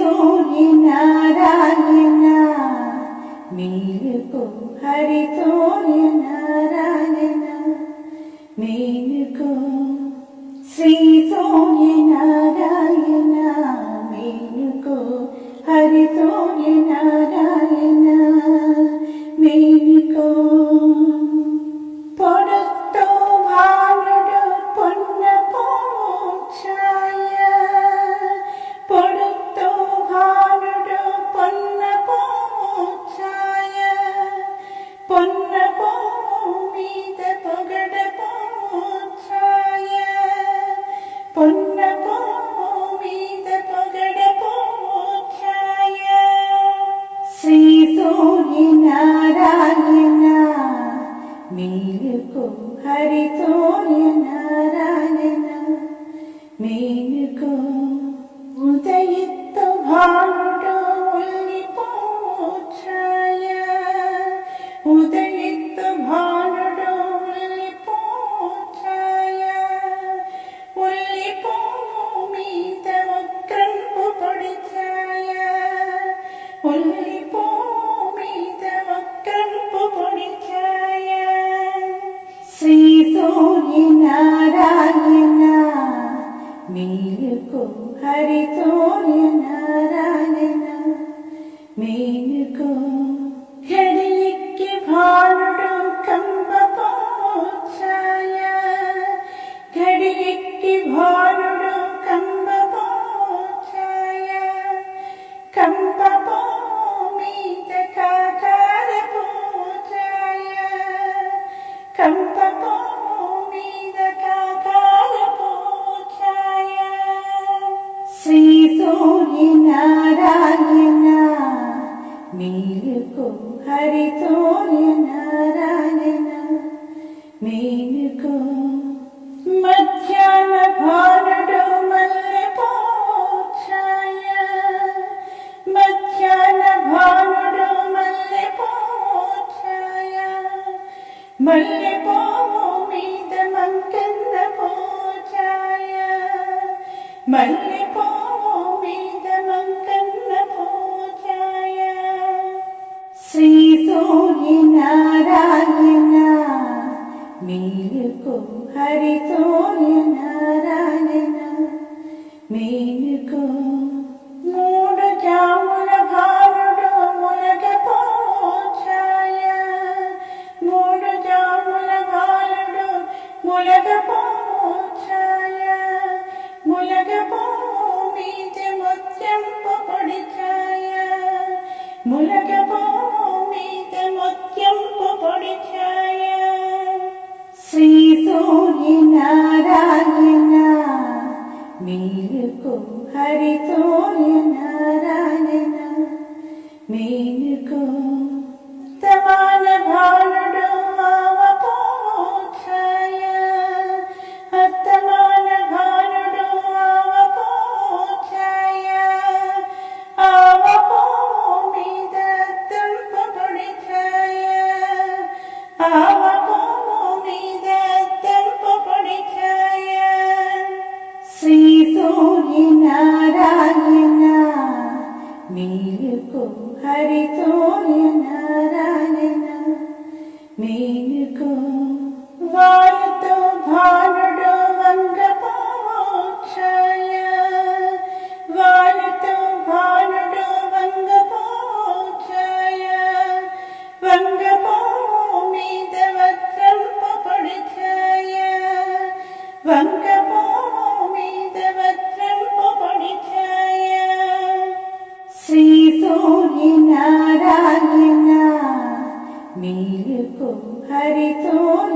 സൂര്യനാരായണ മേലുകോ ഹരി സൂര്യനാരായണ നാരായണ മേൽക്കും ഹരിതോയ നാരായണ മേൽക്കും ഉദയത്വ മെയിലുക്കും ഹരിതോയൻ ഹരാനന മെയിലുക്കും మేలుకో మధ్యాహ్న భానుడు మల్లె పోచాయ. మధ్యాహ్న భానుడు మల్లె పోచాయ మల్లె పోము మీద మంకన్న Narayana, Meenuko, Tamana Bhavana. नील को हरि तो